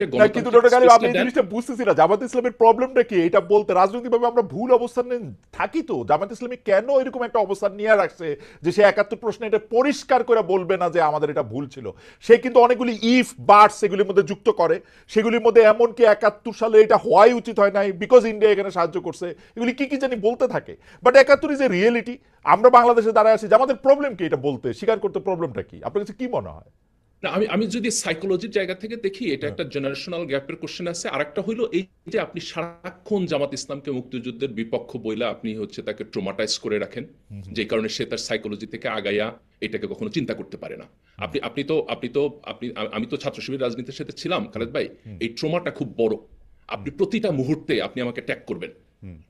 না কিন্তু জিনিসটা বুঝতেছি না জামাত ইসলামের প্রবলেমটা কি? এটা বলতে রাজনৈতিকভাবে আমরা ভুল অবস্থানে থাকি তো। জামাত ইসলামী কেন এরকম একটা অবস্থান নিয়ে রাখছে যে সে একাত্তর প্রশ্নে এটা পরিষ্কার করে বলবে না যে আমাদের এটা ভুল ছিল? সে কিন্তু অনেকগুলি ইফ বার্ড সেগুলির মধ্যে যুক্ত করে। সেগুলির মধ্যে এমনকি একাত্তর সালে এটা হওয়াই উচিত হয় নাই? বিকজ ইন্ডিয়া এখানে সাহায্য করছে। এগুলি কি কি জানি বলতে থাকে। বাট একাত্তর ইজ এ রিয়েলিটি আমরা বাংলাদেশে দাঁড়ায় আছি। যে আমাদের প্রবলেম কি এটা বলতে? স্বীকার করতে প্রবলেমটা কি? আপনার কাছে কি মনে হয়? না আমি আমি যদি সাইকোলজির জায়গা থেকে দেখি এটা একটা জেনারেশনাল গ্যাপের কোশ্চেন আছে। আরেকটা হইল এই যে আপনি সারাক্ষণ জামাত ইসলামকে মুক্তিযুদ্ধের বিপক্ষ বইলা আপনি হচ্ছে তাকে ট্রোমাটাইজ করে রাখেন যে কারণে সে তার সাইকোলজি থেকে আগাইয়া এটাকে কখনো চিন্তা করতে পারে না। আপনি আপনি তো আপনি তো আপনি আমি তো ছাত্র শিবির রাজনীতির সাথে ছিলাম খালেদ ভাই এই ট্রোমাটা খুব বড়। আপনি প্রতিটা মুহূর্তে আপনি আমাকে ট্যাগ করবেন।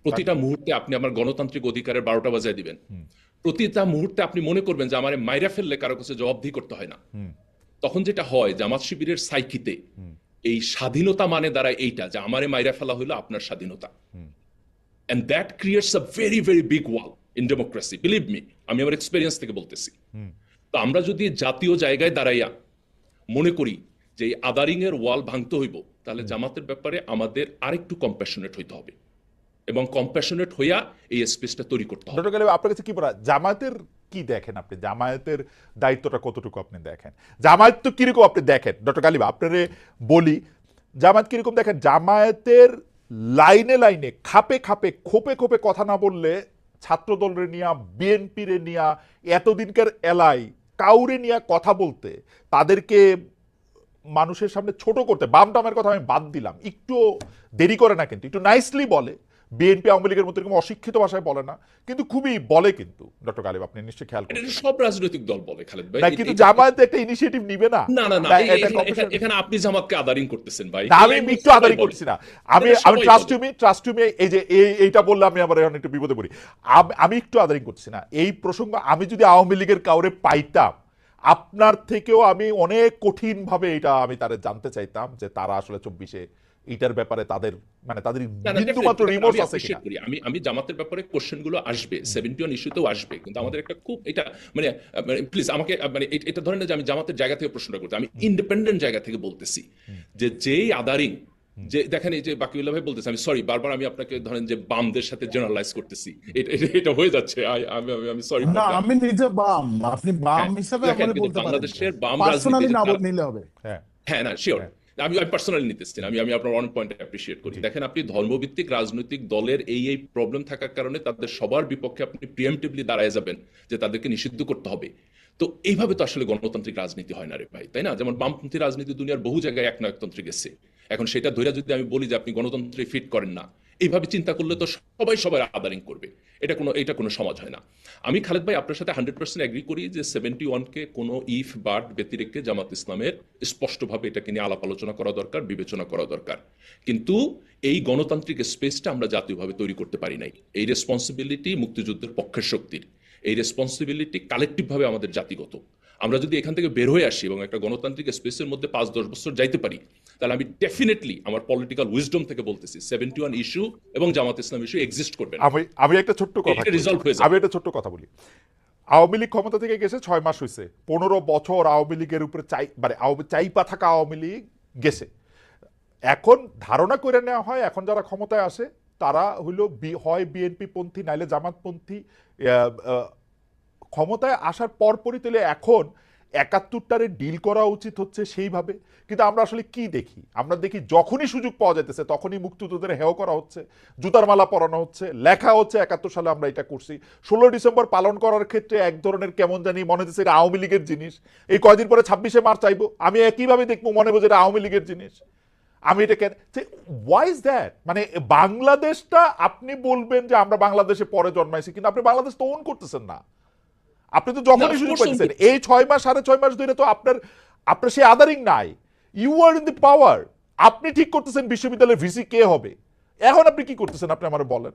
প্রতিটা মুহূর্তে আপনি আমার গণতান্ত্রিক অধিকারের বারোটা বাজায় দিবেন। প্রতিটা মুহূর্তে আপনি মনে করবেন যে আমার মাইরা ফেললে কারও কাছে জবাবদিহি করতে হয় না। তখন যেটা হয় জামাত শিবিরের সাইকিতে এই স্বাধীনতা মানে দ্বারা এইটা যে আমারে মাইরা ফেলা হলো আপনার স্বাধীনতা। And that creates a very very big wall in democracy believe me আমি আমার এক্সপেরিয়েন্স থেকে বলতেছি। তো আমরা যদি জাতীয় জায়গায় দাঁড়াইয়া মনে করি যে এই আদারিং এর ওয়াল ভাঙতে হইব তাহলে জামাতের ব্যাপারে আমাদের আরেকটু কম্প্যাশনেট হইতে হবে। এবং কম্প্যাশনেট হইয়া এই স্পেসটা তৈরি করতে হবে। আপনার কাছে কি বলা জামায়াতের কি দেখেন আপনি? জামায়াতের দায়িত্বটা কতটুকু আপনি দেখেন? জামায়াত তো কীরকম আপনি দেখেন? ডক্টর গালিব আপনারে বলি, জামায়াত কীরকম দেখেন? জামায়াতের লাইনে লাইনে, খাপে খাপে, খোপে খোপে কথা না বললে ছাত্রদলের নিয়া, বিএনপিরে নিয়া, এতদিনকার এলাই, কাউরে নিয়া কথা বলতে, তাদেরকে মানুষের সামনে ছোট করতে বাম টামের কথা আমি বাদ দিলাম। একটু দেরি করে না কিন্তু, একটু নাইসলি বলে। বিএনপি আওয়ামী লীগের মতো এরকম অশিক্ষিত ভাষায় বলে না কিন্তু খুবই বলে কিন্তু। ডক্টর গালিব আপনি নিশ্চয়ই খেয়াল করেন সব রাজনৈতিক দল বলে খালেদ ভাই। কিন্তু জামায়াত একটা ইনিশিয়েটিভ নিবে না। না না এখানে- আপনি জামাতকে আদারিং করতেছেন ভাই। আমি একটু আদারি করছি না। আমি আমি trust me trust to me এই যে এইটা বললে আমি আবার এখন একটু বিপদে পড়ি। আমি একটু আদারিং করছি না। এই প্রসঙ্গ আমি যদি আওয়ামী লীগের কাউরে পাইতাম আপনার থেকেও আমি অনেক কঠিন ভাবে এটা আমি তারে জানতে চাইতাম যে তারা আসলে চব্বিশে এটার ব্যাপারে তাদের মানে তাদের না, না, বিন্দু definitely, মাত্র রিমোর্স আছে করি। আমি আমি জামাতের ব্যাপারে কোশ্চেনগুলো আসবে সেভেন্টি ওয়ান ইস্যুতেও আসবে কিন্তু আমাদের একটা খুব এটা মানে প্লিজ আমাকে মানে এটা ধরেন না যে আমি জামাতের জায়গা থেকে প্রশ্নটা করতে আমি ইন্ডিপেন্ডেন্ট জায়গা থেকে বলতেছি যে যেই আদারিং যে দেখেন এই যে বাকিউল্লাহ ভাই বলতেছে আমি সরি বারবার আমি আপনাকে ধরেন যে বামদের সাথে জেনারেলাইজ করতেছি এটা হয়ে যাচ্ছে আমি আমি- আমি সরি না আমি নিজে বাম আপনি বাম হ্যাঁ, হিসাবে আমাকে বলতে পারেন। বাংলাদেশের বাম পার্সোনালি রাজনীতি না যেটা- বল- নিলে হবে। হ্যাঁ। হ্যাঁ না শিওর আমি আমি পার্সোনালি নিতেছি না। আমি আমি আপনার অন পয়েন্ট অ্যাপ্রিসিয়েট করি। দেখেন আপনি ধর্মভিত্তিক রাজনৈতিক দলের এই এই প্রবলেম থাকার কারণে তাদের সবার বিপক্ষে আপনি প্রিএমটিভলি দাঁড়ায় যাবেন যে তাদেরকে নিষিদ্ধ করতে হবে। তো এইভাবে তো আসলে গণতান্ত্রিক রাজনীতি হয় না রে ভাই তাই না? যেমন বামপন্থী রাজনীতি দুনিয়ার বহু জায়গায় এক নায়কতন্ত্রে গেছে এখন সেটা ধৈর্য যদি আমি বলি যে আপনি গণতন্ত্রে ফিট করেন না এইভাবে চিন্তা করলে তো সবাই সবাই আদারিং করবে। এটা কোনো এটা কোনো সমাজ হয় না। আমি খালেদ ভাই আপনার সাথে হান্ড্রেড পার্সেন্ট এগ্রি করি যে সেভেন্টি ওয়ানকে কোনো ইফ বার্ড ব্যতিরেকে জামাত ইসলামের স্পষ্টভাবে এটাকে নিয়ে আলাপ আলোচনা করা দরকার, বিবেচনা করা দরকার। কিন্তু এই গণতান্ত্রিক স্পেসটা আমরা জাতীয়ভাবে তৈরি করতে পারি নাই। এই রেসপন্সিবিলিটি মুক্তিযুদ্ধের পক্ষের শক্তির। এই রেসপন্সিবিলিটি কালেকটিভভাবে আমাদের জাতিগত। আমরা যদি এখান থেকে বের হয়ে আসি এবং একটা গণতান্ত্রিক স্পেসের মধ্যে পাঁচ দশ বছর যাইতে পারি তাহলে আমি ডেফিনেটলি আমার পলিটিক্যাল উইজডম থেকে বলতেছি সেভেন্টি ওয়ান ইস্যু এবং জামাত ইসলাম ইস্যু এক্সিস্ট করবে আমি আমি একটা ছোট্ট কথা resolve হয়ে। আমি একটা ছোট্ট কথা বলি। আওয়ামী লীগ ক্ষমতা থেকে গেছে ছয় মাস হয়েছে পনেরো বছর আওয়ামী লীগের উপরে চাই মানে চাইপা থাকা আওয়ামী লীগ গেছে। এখন ধারণা করে নেওয়া হয় এখন যারা ক্ষমতায় আসে তারা হইল বি- হয় বিএনপি পন্থী নাইলে জামাতপন্থী ক্ষমতায় আসার পরপরই তাহলে এখন একাত্তরটারে ডিল করা উচিত হচ্ছে সেইভাবে। কিন্তু আমরা আসলে কি দেখি? আমরা দেখি যখনই সুযোগ পাওয়া যাইতেছে, তখনই মুক্তিযোদ্ধাদের হেয় করা হচ্ছে, জুতার মালা পরানো হচ্ছে, লেখা হচ্ছে একাত্তর সালে আমরা এটা করছি। ষোলো ডিসেম্বর পালন করার ক্ষেত্রে এক ধরনের কেমন জানি মনে হচ্ছে এটা আওয়ামী লীগের জিনিস। এই কয়দিন পরে ছাব্বিশে মার্চ চাইব আমি একইভাবে দেখব মনে হব যে এটা আওয়ামী লীগের জিনিস। আমি এটা কেন ওয়াই ইজ দ্যাট মানে বাংলাদেশটা আপনি বলবেন যে আমরা বাংলাদেশে পরে জন্মাইছি, কিন্তু আপনি বাংলাদেশ তো ওন করতেছেন না। আপনি তো যখনই সুযোগ পাচ্ছেন এই ছয় মাস সাড়ে ছয় মাস ধরে তো আপনার আপনার সেই আদারিং নাই। ইউ আর ইন দি পাওয়ার আপনি ঠিক করতেছেন বিশ্ববিদ্যালয়ের ভিসি কে হবে। এখন আপনি কি করতেছেন আপনি আমার বলেন।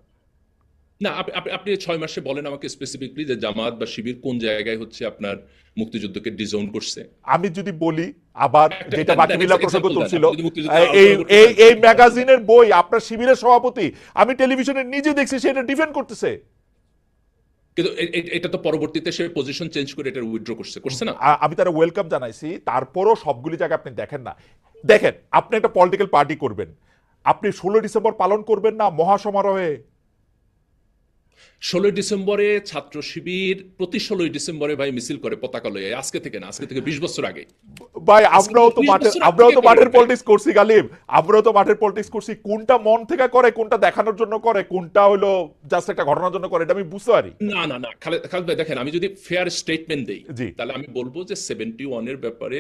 না আপনি- ছয় মাসে বলেন আমাকে স্পেসিফিকলি যে জামাত বা শিবির কোন জায়গায় হচ্ছে আপনার মুক্তিযুদ্ধকে ডিজাউন করছে। আমি যদি বলি আবার যেটা বাকি একটা প্রসঙ্গ তুলছিল। এই ম্যাগাজিনের বই আপনার শিবিরের সভাপতি আমি টেলিভিশনে নিজে দেখছি সেটা ডিফেন্ড করতেছে। কিন্তু এটা তো পরবর্তীতে সে পজিশন চেঞ্জ করে এটা উইথড্র করছে করছে না? আমি তারা ওয়েলকাম জানাইছি, তারপরও সবগুলি জায়গা আপনি দেখেন না। দেখেন, আপনি একটা পলিটিক্যাল পার্টি করবেন। আপনি ষোলো ডিসেম্বর পালন করবেন না মহাসমারোহে। ষোলোই ডিসেম্বরে ছাত্র শিবির প্রতি ষোলোই ডিসেম্বরে ভাই মিছিল করে পতাকা লয়ে। আজকে থেকে না আজকে থেকে বিশ বছর আগে। ভাই আমরাও তো বছর আমরাও তো মাঠের। পলিটিক্স করছি গালিব। আমরাও তো মাঠের পলিটিক্স করছি। কোনটা মন থেকে করে কোনটা দেখানোর জন্য করে কোনটা হলো জাস্ট একটা ঘটনার জন্য করে এটা আমি বুঝতে পারি। না না না খালেদ ভাই দেখেন আমি যদি ফেয়ার স্টেটমেন্ট দেই। তাহলে আমি বলব যে সেভেন্টি ওয়ানের ব্যাপারে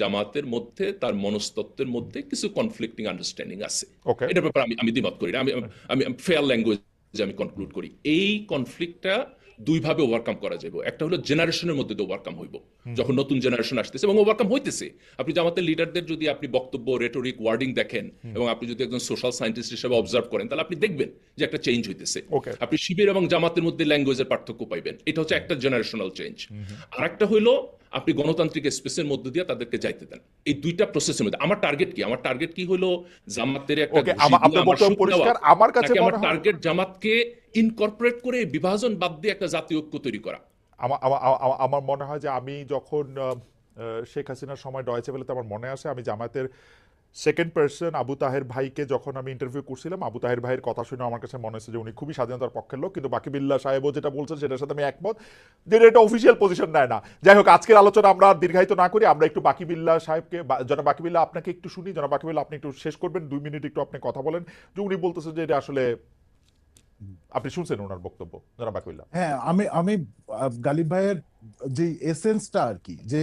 জামাতের মধ্যে তার মনস্তত্ত্বের মধ্যে কিছু কনফ্লিক্টিং আন্ডারস্ট্যান্ডিং আছে. এটার ব্যাপারে আমি আমি দ্বিমত করি না। আমি আমি ফেয়ার ল্যাঙ্গুয়েজ আমি কনক্লুড করি। এই কনফ্লিক্টটা দুইভাবে ওভারকাম করা যাবে একটা হলো জেনারেশনের মধ্যে তো ওভারকাম হইব। যখন নতুন জেনারেশন আসতেছে এবং ওভারকাম হইতেছে। আপনি জামাতের লিডারদের যদি আপনি বক্তব্য রেটোরিক ওয়ার্ডিং দেখেন এবং আপনি যদি একজন সোশ্যাল সায়েন্টিস্ট হিসেবে অবজার্ভ করেন তাহলে আপনি দেখবেন যে একটা চেঞ্জ হইতেছে। আপনি শিবির এবং জামাতের মধ্যে ল্যাঙ্গুয়েজের পার্থক্য পাইবেন। এটা হচ্ছে একটা জেনারেশনাল চেঞ্জ আর একটা হইল আপনি গণতান্ত্রিক স্পেসের মধ্যে দিয়ে তাদেরকে যাইতে দেন। এই দুইটা প্রসেসের মধ্যে। আমার টার্গেট কি? আমার টার্গেট কি হলো জামাতের একটা আমার কাছে আমার টার্গেট জামাতকে ইনকর্পোরেট করে বিভাজন বাদ দিয়ে একটা জাতীয় ঐক্য তৈরি করা। আমার মনে হয় যে আমি যখন শেখ হাসিনার সময় ডয়েছে বলে তো আমার মনে আসে আমি জামায়াতের সেকেন্ড পার্সন আবু তাহের ভাইকে যখন আমি ইন্টারভিউ করছিলাম আবু তাহের ভাইয়ের কথা শুনে আমার কাছে মনে হচ্ছে যে উনি খুবই স্বাধীনতার পক্ষের লোক, কিন্তু বাকি বিল্লা সাহেবও যেটা বলছেন সেটার সাথে আমি একমত যে এটা অফিসিয়াল পজিশন নেয় না। যাই হোক, আজকের আলোচনা আমরা দীর্ঘায়িত না করি, আমরা একটু বাকি বিল্লা সাহেবকে জনাব বাকি বিল্লা আপনাকে একটু শুনি, জনাব বাকি বিল্লা আপনি একটু শেষ করবেন, দুই মিনিট একটু আপনি কথা বলেন। যে উনি বলতেছেন যে এটা আসলে আপনি শুনছেন ওনার বক্তব্য, জনাব বাকি বিল্লা হ্যাঁ আমি আমি গালিব ভাইয়ের যে এসেন্সটা আর কি, যে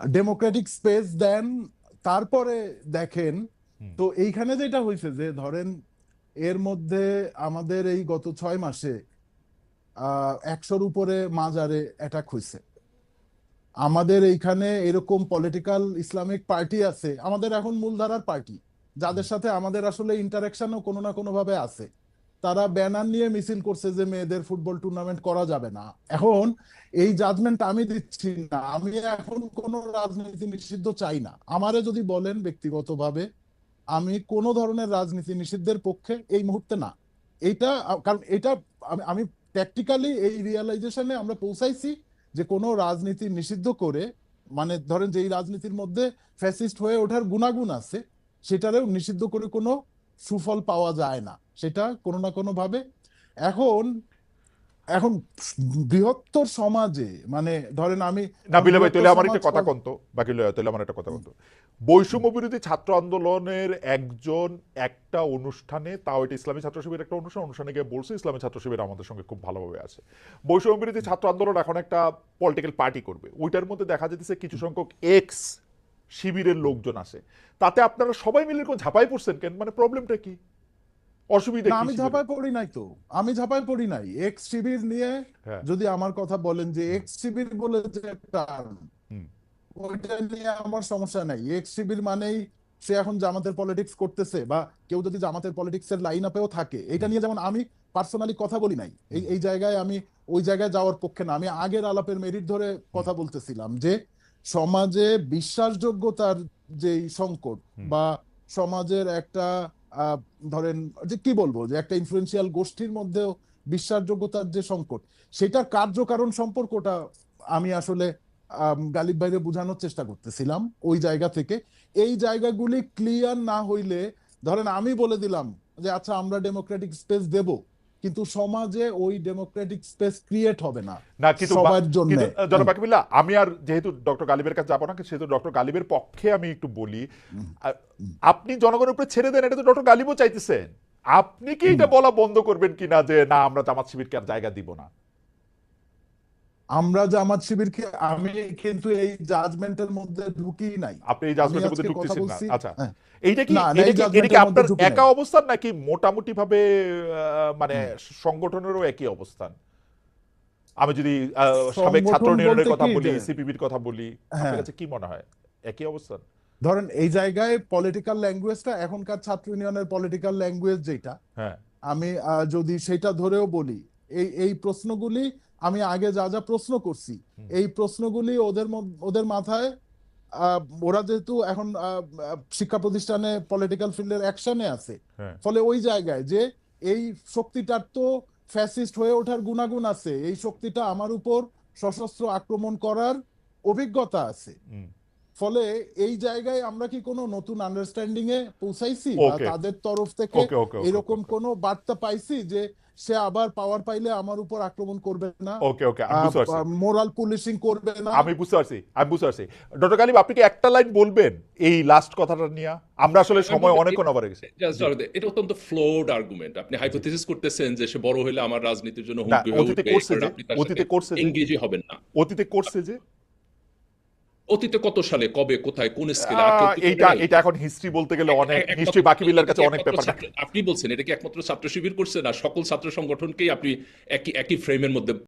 ডেমোক্রেটিক স্পেস দেন তারপরে দেখেন তো এইখানে যেটা হয়েছে যে ধরেন এর মধ্যে আমাদের এই গত ছয় মাসে আহ একশোর উপরে মাজারে অ্যাটাক হয়েছে আমাদের এইখানে এরকম পলিটিক্যাল ইসলামিক পার্টি আছে আমাদের এখন মূলধারার পার্টি যাদের সাথে আমাদের আসলে ইন্টারাকশনও কোনো না কোনো ভাবে আছে। তারা ব্যানার নিয়ে মিছিল করছে যে মেয়েদের ফুটবল টুর্নামেন্ট করা যাবে না। এখন এই জাজমেন্ট আমি দিচ্ছি না। আমি এখন কোনো রাজনীতি নিষিদ্ধ চাই না। আমারে যদি বলেন ব্যক্তিগতভাবে, আমি কোনো ধরনের রাজনীতি নিষিদ্ধের পক্ষে এই মুহূর্তে না। এটা, কারণ এটা আমি- প্র্যাকটিক্যালি এই রিয়েলাইজেশনে আমরা পৌঁছাইছি যে কোনো রাজনীতি নিষিদ্ধ করে মানে ধরেন যে এই রাজনীতির মধ্যে ফ্যাসিস্ট হয়ে ওঠার গুণাগুণ আছে, সেটারেও নিষিদ্ধ করে কোনো সুফল পাওয়া যায় না। সেটা কোনো না কোনো ভাবে এখন এখন বৃহত্তর সমাজে মানে ধরেন আমি না বিলে ভাই তাহলে আমার একটা কথা কন্ত। বাকি লয়া তাহলে আমার একটা কথা কন্ত। বৈষম্য বিরোধী ছাত্র আন্দোলনের একজন একটা অনুষ্ঠানে তাও এটা ইসলামী ছাত্র শিবির একটা অনুষ্ঠান অনুষ্ঠানে গিয়ে বলছে ইসলামী ছাত্র শিবির আমাদের সঙ্গে খুব ভালোভাবে আছে। বৈষম্য বিরোধী ছাত্র আন্দোলন এখন একটা পলিটিক্যাল পার্টি করবে। ওইটার মধ্যে দেখা যেতেছে কিছু সংখ্যক এক্স শিবিরের লোকজন আসে তাতে আপনারা সবাই মিলে এরকম ঝাঁপাই পড়ছেন কেন? মানে প্রবলেমটা কি? অসুবিধা আমি? ঝাঁপায় পড়ি নাই তো। আমি ঝাঁপায় পড়ি নাই। এক্স শিবির নিয়ে হ্যাঁ। যদি আমার কথা বলেন যে এক্স শিবির বলে যে টার্ম ওইটা নিয়ে আমার সমস্যা নাই। এক্স শিবির মানেই সে এখন জামাতের পলিটিক্স করতেছে বা কেউ যদি জামাতের পলিটিক্স এর লাইন আপেও থাকে এটা নিয়ে যেমন আমি পার্সোনালি কথা বলি নাই। এই এই জায়গায় আমি ওই জায়গায় যাওয়ার পক্ষে না। আমি আগের আলাপের মেরিট ধরে কথা বলতেছিলাম যে সমাজে বিশ্বাসযোগ্যতার যেই সংকট বা সমাজের একটা ধরেন যে কি বলব যে একটা ইনফ্লুয়েন্সিয়াল গোষ্ঠীর মধ্যেও বিশ্বাসযোগ্যতার যে সংকট সেটার কার্যকারণ সম্পর্কটা আমি আসলে গালিব ভাইরে বোঝানোর চেষ্টা করতেছিলাম ওই জায়গা থেকে। এই জায়গাগুলি ক্লিয়ার না হইলে ধরেন আমি বলে দিলাম যে আচ্ছা আমরা ডেমোক্রেটিক স্পেস দেব। কিন্তু সমাজে ওই ডেমোক্রেটিক স্পেস ক্রিয়েট হবে না না কিন্তু সবার জন্য। জনাব আমি আর যেহেতু ডক্টর গালিবের কাছে যাব না সেহেতু ডক্টর গালিবের পক্ষে আমি একটু বলি আপনি জনগণের উপরে ছেড়ে দেন এটা তো ডক্টর গালিবও চাইতেছেন। আপনি কি এটা বলা বন্ধ করবেন কিনা যে না আমরা জামাত শিবিরকে আর জায়গা দিব না আমরা জামাত শিবিরকে আমি কিন্তু এই জাজমেন্টের মধ্যে ঢুকি নাই। আপনি এই জাজমেন্টের মধ্যে ঢুকতেছেন না। আচ্ছা। হ্যাঁ। এইটা কি এটা কি আপনার। একা অবস্থান নাকি মোটামুটি ভাবে মানে সংগঠনেরও একই অবস্থান? আমি যদি সাবেক ছাত্র বলতে কথা বলি সিপিবির কথা বলি আপনার হ্যাঁ। কাছে কি মনে হয়? একই অবস্থান? ধরেন এই জায়গায় পলিটিক্যাল ল্যাঙ্গুয়েজটা এখনকার ছাত্র ইউনিয়নের পলিটিক্যাল ল্যাঙ্গুয়েজ যেটা হ্যাঁ। আমি যদি সেটা ধরেও বলি এই এই প্রশ্নগুলি আমি আগে যা যা প্রশ্ন করছি এই প্রশ্নগুলি ওদের ওদের মাথায় ওরা যেহেতু এখন শিক্ষা প্রতিষ্ঠানে পলিটিক্যাল ফিল্ডের অ্যাকশনে আছে। হ্যাঁ। ফলে ওই জায়গায় যে এই শক্তিটার তো ফ্যাসিস্ট হয়ে ওঠার গুণাগুণ আছে এই শক্তিটা আমার উপর সশস্ত্র আক্রমণ করার অভিজ্ঞতা আছে। ফলে এই জায়গায় আমরা কি কোনো নতুন আন্ডারস্ট্যান্ডিং এ পৌঁছাইছি? বা তাদের তরফ থেকে এরকম কোনো বার্তা পাইছি যে সে আবার পাওয়ার পাইলে আমার উপর আক্রমণ করবে না? ওকে ওকে আমি বুঝতে পারছি। মোরাল পুলিশিং করবে না? আমি বুঝতে পারছি আমি বুঝতে পারছি। ডক্টর গালিব আপনি কি একটা লাইন বলবেন এই লাস্ট কথাটা নিয়ে? আমরা আসলে সময় অনেকক্ষণ এ- আবার গেছে। এটা অত্যন্ত ফ্লোড আর্গুমেন্ট আপনি হাইপোথিসিস করতেছেন যে সে বড় হলে আমার রাজনীতির জন্য হুমকি হয়ে অতীতে করছে যে অতীতে করছে যে। হবেন না। অতীতে করছে যে অতীতে কত সালে কবে কোথায় কোন স্কেলে এটা এটা এখন হিস্ট্রি বলতে গেলে অনেক হিস্ট্রি বাকি বিল্লার কাছে অনেক পেপার আপনি বলছেন এটা কি একমাত্র ছাত্র শিবির করছে না সকল ছাত্র সংগঠনকেই আপনি একই একই ফ্রেমের মধ্যে